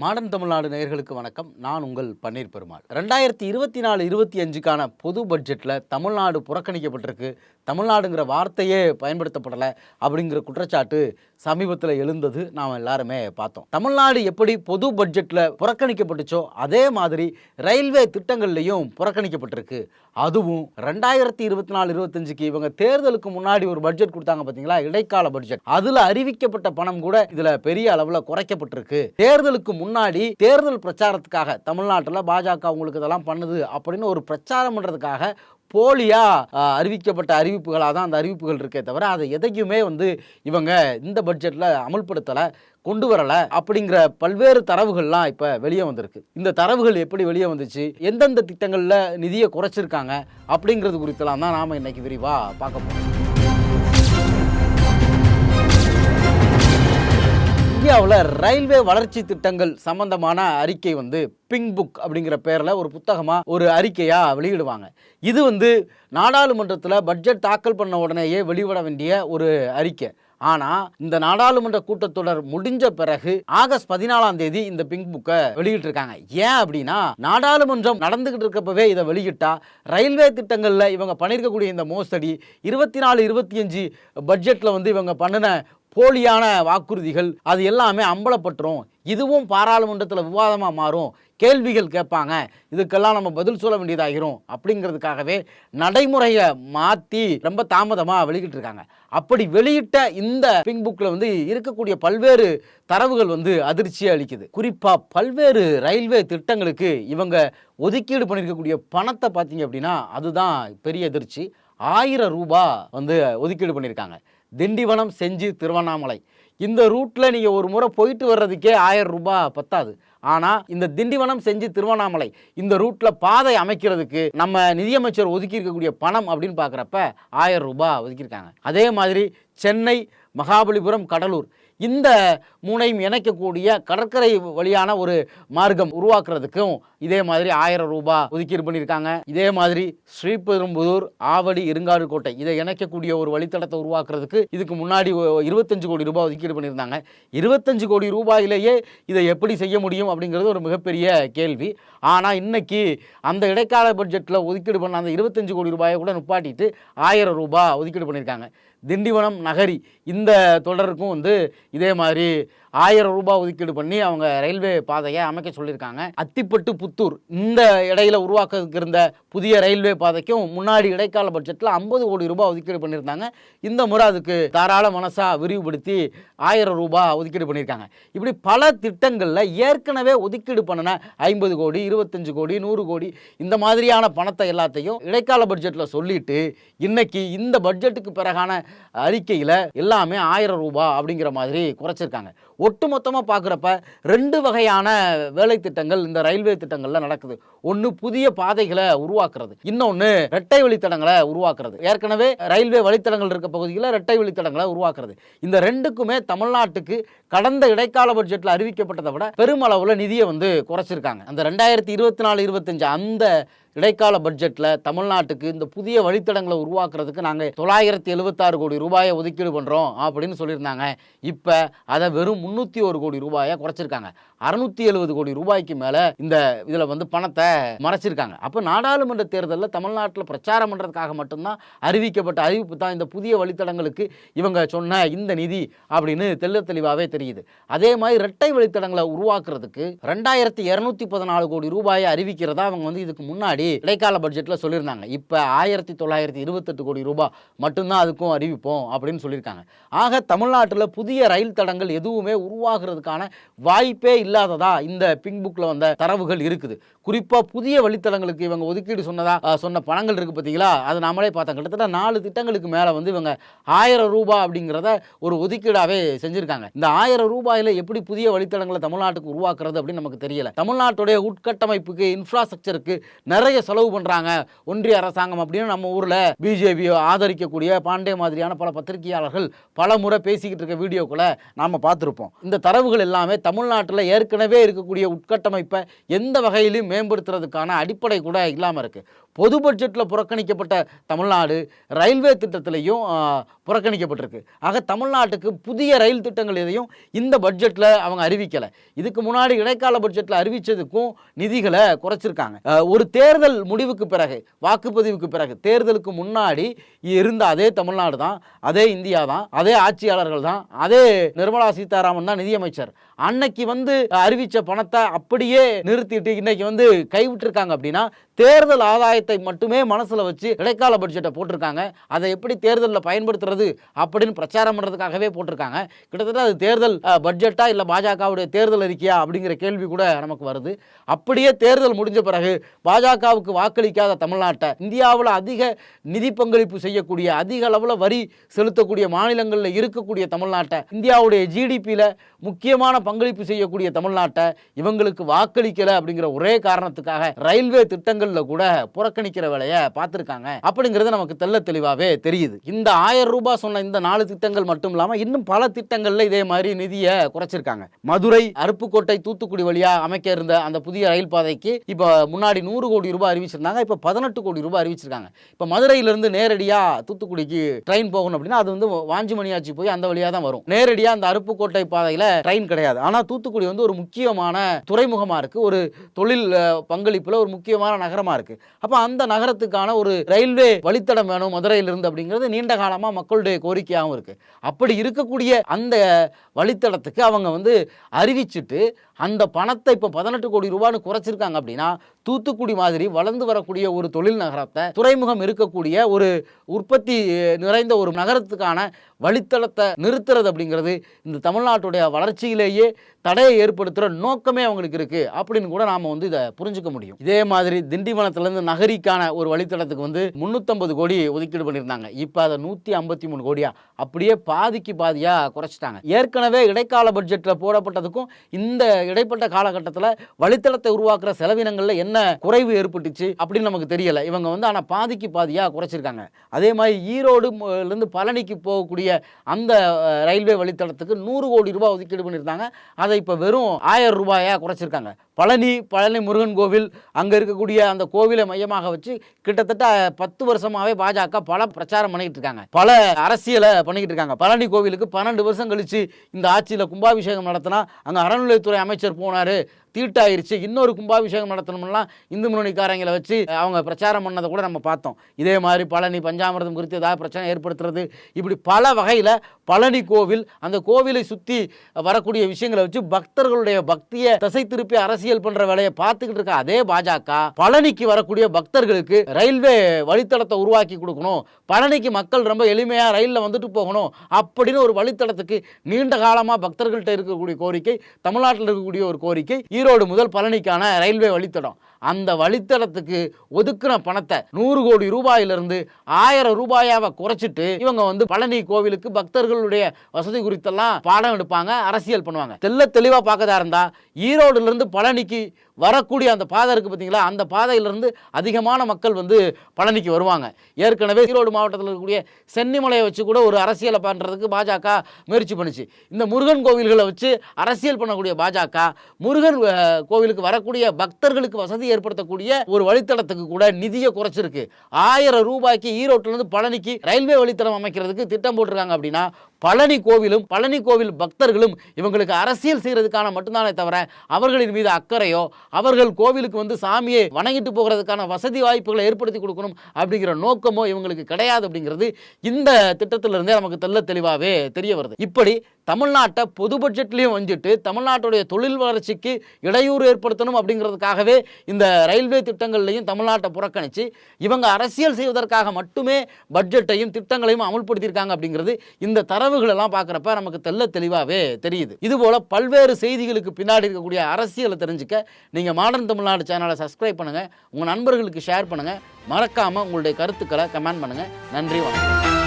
Modern Tamil Nadu நேயர்களுக்கு வணக்கம். நான் உங்கள் பன்னீர் பெருமாள். ரெண்டாயிரத்தி இருபத்தி நாலு இருபத்தி அஞ்சுக்கான பொது பட்ஜெட்டில் தமிழ்நாடு புறக்கணிக்கப்பட்டிருக்கு. தமிழ்நாடுங்கிற வார்த்தையே பயன்படுத்தப்படலை அப்படிங்கிற குற்றச்சாட்டு சமீபத்தில் எழுந்தது நாம் எல்லாருமே பார்த்தோம். தமிழ்நாடு எப்படி பொது பட்ஜெட்டில் புறக்கணிக்கப்பட்டுச்சோ அதே மாதிரி ரயில்வே திட்டங்கள்லையும் புறக்கணிக்கப்பட்டிருக்கு. அதுவும் ரெண்டாயிரத்தி இருபத்தி நாலு இருபத்தஞ்சுக்கு இவங்க தேர்தலுக்கு முன்னாடி ஒரு பட்ஜெட் கொடுத்தாங்க பார்த்தீங்களா இடைக்கால பட்ஜெட் அதில் அறிவிக்கப்பட்ட பணம் கூட இதில் பெரிய அளவில் குறைக்கப்பட்டிருக்கு. தேர்தலுக்கு முன்னாடி தேர்தல் பிரச்சாரத்துக்காக தமிழ்நாட்டில் பாஜக உங்களுக்கு இதெல்லாம் பண்ணுது அப்படின்னு ஒரு பிரச்சாரம் பண்ணுறதுக்காக போலியாக அறிவிக்கப்பட்ட அறிவிப்புகளாக தான் அந்த அறிவிப்புகள் இருக்கே தவிர அதை எதையுமே வந்து இவங்க இந்த பட்ஜெட்டில் அமல்படுத்தலை. கொண்டு வரலை அப்படிங்கிற பல்வேறு தரவுகள்லாம் இப்போ வெளியே வந்திருக்கு. இந்த தரவுகள் எப்படி வெளியே வந்துச்சு? எந்தெந்த திட்டங்களில் நிதியை குறைச்சிருக்காங்க? அப்படிங்கிறது குறித்தெல்லாம் தான் நாம் இன்றைக்கி விரிவாக பார்க்க போகிறோம் இந்தியாவில் ரயில்வே வளர்ச்சி திட்டங்கள் சம்பந்தமான அறிக்கை வந்து பிங்க் புக் அப்படிங்கிற பேரில் ஒரு புத்தகமாக ஒரு அறிக்கையாக வெளியிடுவாங்க. இது வந்து நாடாளுமன்றத்தில் பட்ஜெட் தாக்கல் பண்ண உடனேயே வெளிவிட வேண்டிய ஒரு அறிக்கை. ஆனால் இந்த நாடாளுமன்ற கூட்டத்தொடர் முடிஞ்ச பிறகு ஆகஸ்ட் பதினாலாம் தேதி இந்த பிங்க் புக்கை வெளியிட்டிருக்காங்க. ஏன் அப்படின்னா நாடாளுமன்றம் நடந்துகிட்டு இருக்கப்பவே இதை வெளியிட்டா ரயில்வே திட்டங்களில் இவங்க பண்ணியிருக்கக்கூடிய இந்த மோசடி இருபத்தி நாலு இருபத்தி அஞ்சு பட்ஜெட்டில் வந்து இவங்க பண்ணின போலியான வாக்குறுதிகள் அது எல்லாமே அம்பலப்பட்டுரும். இதுவும் பாராளுமன்றத்தில் விவாதமாக மாறும். கேள்விகள் கேட்பாங்க. இதுக்கெல்லாம் நம்ம பதில் சொல்ல வேண்டியதாகிரும். அப்படிங்கிறதுக்காகவே நடைமுறையை மாற்றி ரொம்ப தாமதமாக வெளியிட்டு இருக்காங்க அப்படி வெளியிட்ட இந்த பிங்க் புக்கில் வந்து இருக்கக்கூடிய பல்வேறு தரவுகள் வந்து அதிர்ச்சியை அளிக்குது. குறிப்பாக பல்வேறு ரயில்வே திட்டங்களுக்கு இவங்க ஒதுக்கீடு பண்ணியிருக்கக்கூடிய பணத்தை பார்த்தீங்க அப்படின்னா அதுதான் பெரிய அதிர்ச்சி. ஆயிரம் ரூபாய் வந்து ஒதுக்கீடு பண்ணியிருக்காங்க திண்டிவனம் செஞ்சு திருவண்ணாமலை. இந்த ரூட்டில் நீங்கள் ஒரு முறை போயிட்டு வர்றதுக்கே ஆயிரம் ரூபாய் பத்தாது. ஆனால் இந்த திண்டிவனம் செஞ்சு திருவண்ணாமலை இந்த ரூட்டில் பாதை அமைக்கிறதுக்கு நம்ம நிதியமைச்சர் ஒதுக்கி இருக்கக்கூடிய பணம் அப்படின்னு பார்க்குறப்ப ஆயிரம் ரூபாய் ஒதுக்கியிருக்காங்க. அதே மாதிரி சென்னை மகாபலிபுரம் கடலூர் இந்த மூனையும் இணைக்கக்கூடிய கடற்கரை வழியான ஒரு மார்க்கம் உருவாக்குறதுக்கும் இதே மாதிரி ஆயிரம் ரூபாய் ஒதுக்கீடு பண்ணியிருக்காங்க. இதே மாதிரி ஸ்ரீபெரும்புதூர் ஆவடி இருங்காடு கோட்டை இதை இணைக்கக்கூடிய ஒரு வழித்தடத்தை உருவாக்குறதுக்கு இதுக்கு முன்னாடி இருபத்தஞ்சு கோடி ரூபாய் ஒதுக்கீடு பண்ணியிருந்தாங்க. இருபத்தஞ்சு கோடி ரூபாயிலேயே இதை எப்படி செய்ய முடியும் அப்படிங்கிறது ஒரு மிகப்பெரிய கேள்வி. ஆனால் இன்னைக்கு அந்த இடைக்கால பட்ஜெட்டில் ஒதுக்கீடு பண்ண அந்த இருபத்தஞ்சு கோடி ரூபாயை கூட நிப்பாட்டிட்டு ஆயிரம் ரூபாய் ஒதுக்கீடு பண்ணியிருக்காங்க. திண்டிவனம் நகரி இந்த தொடருக்கும் வந்து இதே மாதிரி ஆயிரம் ரூபாய் ஒதுக்கீடு பண்ணி அவங்க ரயில்வே பாதையை அமைக்க சொல்லியிருக்காங்க. அத்திப்பட்டு புத்தூர் இந்த இடையில உருவாக்கிறதுக்கு இருந்த புதிய ரயில்வே பாதைக்கும் முன்னாடி இடைக்கால பட்ஜெட்டில் ஐம்பது கோடி ரூபாய் ஒதுக்கீடு பண்ணியிருந்தாங்க. இந்த முறை அதுக்கு தாராள மனசாக விரிவுபடுத்தி ஆயிரம் ரூபாய் ஒதுக்கீடு பண்ணியிருக்காங்க. இப்படி பல திட்டங்களில் ஏற்கனவே ஒதுக்கீடு பண்ணின ஐம்பது கோடி இருபத்தஞ்சு கோடி நூறு கோடி இந்த மாதிரியான பணத்தை எல்லாத்தையும் இடைக்கால பட்ஜெட்டில் சொல்லிட்டு இன்னைக்கு இந்த பட்ஜெட்டுக்கு பிறகான அறிக்கையில் எல்லாமே ஆயிரம் ரூபாய் அப்படிங்கிற மாதிரி குறைச்சிருக்காங்க. ஒட்டுமொத்தமாக பார்க்குறப்ப ரெண்டு வகையான வேலை திட்டங்கள் இந்த ரயில்வே திட்டங்களில் நடக்குது. ஒன்று புதிய பாதைகளை உருவாக்குறது. இன்னொன்று இரட்டை வழித்தடங்களை உருவாக்குறது. ஏற்கனவே ரயில்வே வழித்தடங்கள் இருக்க பகுதியில் இரட்டை வழித்தடங்களை உருவாக்குறது. இந்த ரெண்டுக்குமே தமிழ்நாட்டுக்கு கடந்த இடைக்கால பட்ஜெட்டில் அறிவிக்கப்பட்டதை விட பெருமளவில் நிதியை வந்து குறைச்சிருக்காங்க. அந்த ரெண்டாயிரத்தி இருபத்தி நாலு இருபத்தஞ்சு அந்த இடைக்கால பட்ஜெட்டில் தமிழ்நாட்டுக்கு இந்த புதிய வழித்தடங்களை உருவாக்குறதுக்கு நாங்கள் தொள்ளாயிரத்தி எழுபத்தாறு கோடி ரூபாயை ஒதுக்கீடு பண்ணுறோம் அப்படின்னு சொல்லியிருந்தாங்க. இப்போ அதை வெறும் முந்நூற்றி ஒரு கோடி ரூபாயை குறைச்சிருக்காங்க. அறுநூத்தி எழுபது கோடி ரூபாய்க்கு மேலே இந்த இதில் வந்து பணத்தை மறைச்சிருக்காங்க. அப்போ நாடாளுமன்ற தேர்தலில் தமிழ்நாட்டில் பிரச்சாரம் பண்ணுறதுக்காக மட்டும்தான் அறிவிக்கப்பட்ட அறிவிப்பு தான் இந்த புதிய வழித்தடங்களுக்கு இவங்க சொன்ன இந்த நிதி அப்படின்னு தெல்ல தெளிவாகவே தெரியுது. அதே மாதிரி இரட்டை வழித்தடங்களை உருவாக்குறதுக்கு ரெண்டாயிரத்தி இரநூத்தி பதினாலு கோடி ரூபாயை அறிவிக்கிறதா அவங்க வந்து இதுக்கு முன்னாடி இடைக்கால பட்ஜெட்டில் சொல்லியிருந்தாங்க. இப்போ ஆயிரத்தி தொள்ளாயிரத்தி இருபத்தெட்டு கோடி ரூபாய் மட்டும்தான் அதுக்கும் அறிவிப்போம் அப்படின்னு சொல்லியிருக்காங்க. ஆக தமிழ்நாட்டில் புதிய ரயில் தடங்கள் எதுவுமே உருவாகிறதுக்கான வாய்ப்பே இல்லை இல்லாததா? இந்த பிங்க் புக்கில் வந்த தரவுகள் இருக்குது. குறிப்பாக புதிய வழித்தடங்களுக்கு இவங்க ஒதுக்கீடு சொன்னதா சொன்ன பணங்கள் இருக்குது பார்த்தீங்களா அது நாமளே பார்த்தோம். கிட்டத்தட்ட நாலு திட்டங்களுக்கு மேலே வந்து இவங்க ஆயிரம் ரூபாய் அப்படிங்கிறத ஒரு ஒதுக்கீடாகவே செஞ்சுருக்காங்க. இந்த ஆயிரம் ரூபாயில் எப்படி புதிய வழித்தடங்களை தமிழ்நாட்டுக்கு உருவாக்குறது அப்படின்னு நமக்கு தெரியல. தமிழ்நாட்டுடைய உட்கட்டமைப்புக்கு இன்ஃப்ராஸ்ட்ரக்சருக்கு நிறைய செலவு பண்ணுறாங்க ஒன்றிய அரசாங்கம் அப்படின்னு நம்ம ஊரில் பிஜேபியை ஆதரிக்கக்கூடிய பாண்டே மாதிரியான பல பத்திரிகையாளர்கள் பல முறை பேசிக்கிட்டு இருக்க வீடியோக்களை நாம் பார்த்துருப்போம். இந்த தரவுகள் எல்லாமே தமிழ்நாட்டில் ஏற்கனவே இருக்கக்கூடிய உட்கட்டமைப்பை எந்த வகையிலும் மேம்படுத்துறதுக்கான அடிப்படை கூட இல்லாமல் இருக்குது பொது பட்ஜெட்டில் புறக்கணிக்கப்பட்ட தமிழ்நாடு ரயில்வே திட்டத்திலையும் புறக்கணிக்கப்பட்டிருக்கு. ஆக தமிழ்நாட்டுக்கு புதிய ரயில் திட்டங்கள் எதையும் இந்த பட்ஜெட்டில் அவங்க அறிவிக்கலை. இதுக்கு முன்னாடி இடைக்கால பட்ஜெட்டில் அறிவித்ததுக்கும் நிதிகளை குறைச்சிருக்காங்க. ஒரு தேர்தல் முடிவுக்கு பிறகு வாக்குப்பதிவுக்கு பிறகு தேர்தலுக்கு முன்னாடி இருந்த அதே தமிழ்நாடு தான் அதே இந்தியா தான் அதே ஆட்சியாளர்கள் தான் அதே நிர்மலா சீதாராமன் தான் நிதியமைச்சர். அன்னைக்கு வந்து அறிவித்த பணத்தை அப்படியே நிறுத்திட்டு இன்னைக்கு வந்து கைவிட்டிருக்காங்க அப்படின்னா தேர்தல் ஆதாயத்தை மட்டுமே மனசில் வச்சு இடைக்கால பட்ஜெட்டை போட்டிருக்காங்க. அதை எப்படி தேர்தலில் பயன்படுத்துறது அப்படின்னு பிரச்சாரம் பண்ணுறதுக்காகவே போட்டிருக்காங்க. கிட்டத்தட்ட அது தேர்தல் பட்ஜெட்டா இல்லை பாஜகவுடைய தேர்தல் அறிக்கையா அப்படிங்கிற கேள்வி கூட நமக்கு வருது. அப்படியே தேர்தல் முடிஞ்ச பிறகு பாஜகவுக்கு வாக்களிக்காத தமிழ்நாட்டை இந்தியாவில் அதிக நிதி பங்களிப்பு செய்யக்கூடிய அதிக அளவில் வரி செலுத்தக்கூடிய மாநிலங்களில் இருக்கக்கூடிய தமிழ்நாட்டை இந்தியாவுடைய ஜிடிபியில் முக்கியமான பங்களிப்பு செய்யக்கூடிய தமிழ்நாட்டை இவங்களுக்கு வாக்களிக்கலை அப்படிங்கிற ஒரே காரணத்துக்காக ரயில்வே திட்டங்கள் இடங்களில் கூட புறக்கணிக்கிற வேலையை பார்த்துருக்காங்க. அப்படிங்கிறது நமக்கு தெள்ள தெளிவாகவே தெரியுது. இந்த ஆயிரம் ரூபாய் சொன்ன இந்த நாலு திட்டங்கள் மட்டும் இல்லாமல் இன்னும் பல திட்டங்களில் இதே மாதிரி நிதியை குறைச்சிருக்காங்க. மதுரை அருப்புக்கோட்டை தூத்துக்குடி வழியா அமைக்க இருந்த அந்த புதிய ரயில் பாதைக்கு இப்போ முன்னாடி நூறு கோடி ரூபாய் அறிவிச்சிருந்தாங்க. இப்போ பதினெட்டு கோடி ரூபாய் அறிவிச்சிருக்காங்க. இப்போ மதுரையிலிருந்து நேரடியாக தூத்துக்குடிக்கு ட்ரெயின் போகணும் அப்படின்னா அது வந்து வாஞ்சிமணியாச்சி போய் அந்த வழியாக தான் வரும். நேரடியாக அந்த அருப்புக்கோட்டை பாதையில் ட்ரெயின் கிடையாது. ஆனால் தூத்துக்குடி வந்து ஒரு முக்கியமான துறைமுகமாக இருக்குது ஒரு தொழில் பங்களிப்பில் ஒரு முக்கியமான நகரமாக இருக்குது அப்போ அந்த நகரத்துக்கான ஒரு ரயில்வே வழித்தடம் வேணும் மதுரையிலிருந்து அப்படிங்கிறது நீண்ட காலமாக மக்களுடைய கோரிக்கையாகவும் இருக்குது அப்படி இருக்கக்கூடிய அந்த வழித்தடத்துக்கு அவங்க வந்து அறிவிச்சிட்டு அந்த பணத்தை இப்போ பதினெட்டு கோடி ரூபான்னு குறைச்சிருக்காங்க அப்படின்னா தூத்துக்குடி மாதிரி வளர்ந்து வரக்கூடிய ஒரு தொழில் நகரத்தை துறைமுகம் இருக்கக்கூடிய ஒரு உற்பத்தி நிறைந்த ஒரு நகரத்துக்கான வழித்தளத்தை நிறுத்துறது அப்படிங்கிறது இந்த தமிழ்நாட்டுடைய வளர்ச்சியிலேயே தடையை ஏற்படுத்துகிற நோக்கமே அவங்களுக்கு இருக்குது அப்படின்னு கூட நாம் வந்து இதை புரிஞ்சுக்க முடியும். இதே மாதிரி திண்டிவனத்துலேருந்து நகரிக்கான ஒரு வழித்தடத்துக்கு வந்து முந்நூற்றம்பது கோடி ஒதுக்கீடு பண்ணியிருந்தாங்க. இப்போ அதை நூற்றி ஐம்பத்தி மூணு கோடியாக அப்படியே பாதிக்கு பாதியாக குறைச்சிட்டாங்க. ஏற்கனவே இடைக்கால பட்ஜெட்டில் போடப்பட்டதுக்கும் இந்த இடைப்பட்ட காலகட்டத்தில் வழித்தடத்தை உருவாக்குற செலவினங்களில் என்ன குறைவு ஏற்பட்டுச்சு அப்படின்னு நமக்கு தெரியல. இவங்க வந்து ஆனால் பாதிக்கு பாதியாக குறைச்சிருக்காங்க. அதே மாதிரி ஈரோடு இருந்து பழனிக்கு போகக்கூடிய அந்த ரயில்வே வழித்தடத்துக்கு நூறு கோடி ரூபாய் ஒதுக்கீடு பண்ணியிருந்தாங்க அதை இப்போ வெறும் ஆயிரம் ரூபாயாக குறைச்சிருக்காங்க. பழனி பழனி முருகன் கோவில் அங்கே இருக்கக்கூடிய அந்த கோவிலை மையமாக வச்சு கிட்டத்தட்ட பத்து வருஷமாகவே பாஜக பல பிரச்சாரம் பண்ணிக்கிட்டு இருக்காங்க. பல அரசியலை பண்ணிக்கிட்டு இருக்காங்க. பழனி கோவிலுக்கு பன்னெண்டு வருஷம் கழிச்சு இந்த ஆட்சியில் கும்பாபிஷேகம் நடத்தினா அங்கே அறநிலையத்துறை அமைச்சர் அமைச்சர் போனார். தீட்டாயிருச்சு. இன்னொரு கும்பாபிஷேகம் நடத்தணும்லாம் இந்து முன்னணிக்காரங்களை வச்சு அவங்க பிரச்சாரம் பண்ணதை கூட நம்ம பார்த்தோம். இதே மாதிரி பழனி பஞ்சாமிரதம் குறித்து ஏதாவது பிரச்சனை ஏற்படுத்துறது. இப்படி பல வகையில் பழனி கோவில் அந்த கோவிலை சுற்றி வரக்கூடிய விஷயங்களை வச்சு பக்தர்களுடைய பக்தியை திசை திருப்பி அரசியல் பண்ணுற வேலையை பார்த்துக்கிட்டு இருக்க அதே பாஜக பழனிக்கு வரக்கூடிய பக்தர்களுக்கு ரயில்வே வழித்தடத்தை உருவாக்கி கொடுக்கணும். பழனிக்கு மக்கள் ரொம்ப எளிமையாக ரயிலில் வந்துட்டு போகணும் அப்படின்னு ஒரு வழித்தடத்துக்கு நீண்ட காலமாக பக்தர்கள்ட்ட இருக்கக்கூடிய கோரிக்கை தமிழ்நாட்டில் இருக்கக்கூடிய ஒரு கோரிக்கை ஈரோடு முதல் பழனிக்கான ரயில்வே வழித்தடம். அந்த வழித்தடத்துக்கு ஒதுக்குன பணத்தை நூறு கோடி ரூபாயிலிருந்து ஆயிரம் ரூபாயாவை குறைச்சிட்டு இவங்க வந்து பழனி கோவிலுக்கு பக்தர்களுடைய வசதி குறித்தெல்லாம் பாடம் எடுப்பாங்க அரசியல் பண்ணுவாங்க. தெல்ல தெளிவாக பார்க்கதா இருந்தால் ஈரோடுலேருந்து பழனிக்கு வரக்கூடிய அந்த பாதை இருக்குது பார்த்தீங்களா? அந்த பாதையிலிருந்து அதிகமான மக்கள் வந்து பழனிக்கு வருவாங்க. ஏற்கனவே ஈரோடு மாவட்டத்தில் இருக்கக்கூடிய சென்னிமலையை வச்சு கூட ஒரு அரசியலை பண்ணுறதுக்கு பாஜக முயற்சி பண்ணுச்சு. இந்த முருகன் கோவில்களை வச்சு அரசியல் பண்ணக்கூடிய பாஜக முருகன் கோவிலுக்கு வரக்கூடிய பக்தர்களுக்கு வசதி ஏற்படுத்தக்கூடிய ஒரு வழித்தடத்துக்கு கூட நிதியை குறைச்சிருக்கு. ஆயிரம் ரூபாய்க்கு ஈரோட்டிலிருந்து பழனிக்கு ரயில்வே வழித்தடம் அமைக்கிறதுக்கு திட்டம் போட்டிருக்காங்க அப்படின்னா பழனி கோவிலும் பழனி கோவில் பக்தர்களும் இவங்களுக்கு அரசியல் செய்கிறதுக்கான மட்டும்தானே தவிர அவர்களின் மீது அக்கறையோ அவர்கள் கோவிலுக்கு வந்து சாமியை வணங்கிட்டு போகிறதுக்கான வசதி வாய்ப்புகளை ஏற்படுத்தி கொடுக்கணும் அப்படிங்கிற நோக்கமோ இவங்களுக்கு கிடையாது அப்படிங்கிறது இந்த திட்டத்திலிருந்தே நமக்கு தெல்ல தெளிவாகவே தெரிய வருது. இப்படி தமிழ்நாட்டை பொது பட்ஜெட்லேயும் வஞ்சிட்டு தமிழ்நாட்டுடைய தொழில் வளர்ச்சிக்கு இடையூறு ஏற்படுத்தணும் அப்படிங்கிறதுக்காகவே இந்த ரயில்வே திட்டங்கள்லையும் தமிழ்நாட்டை புறக்கணித்து இவங்க அரசியல் செய்வதற்காக மட்டுமே பட்ஜெட்டையும் திட்டங்களையும் அமல்படுத்தியிருக்காங்க அப்படிங்கிறது இந்த தரவுகளெல்லாம் பார்க்குறப்ப நமக்கு தெள்ள தெளிவாகவே தெரியுது. இதுபோல் பல்வேறு செய்திகளுக்கு பின்னாடி இருக்கக்கூடிய அரசியலை தெரிஞ்சுக்க நீங்கள் மாடர்ன் தமிழ்நாடு சேனலை சப்ஸ்கிரைப் பண்ணுங்கள் உங்கள் நண்பர்களுக்கு ஷேர் பண்ணுங்கள் மறக்காமல் உங்களுடைய கருத்துக்களை கமெண்ட் பண்ணுங்கள் நன்றி வணக்கம்.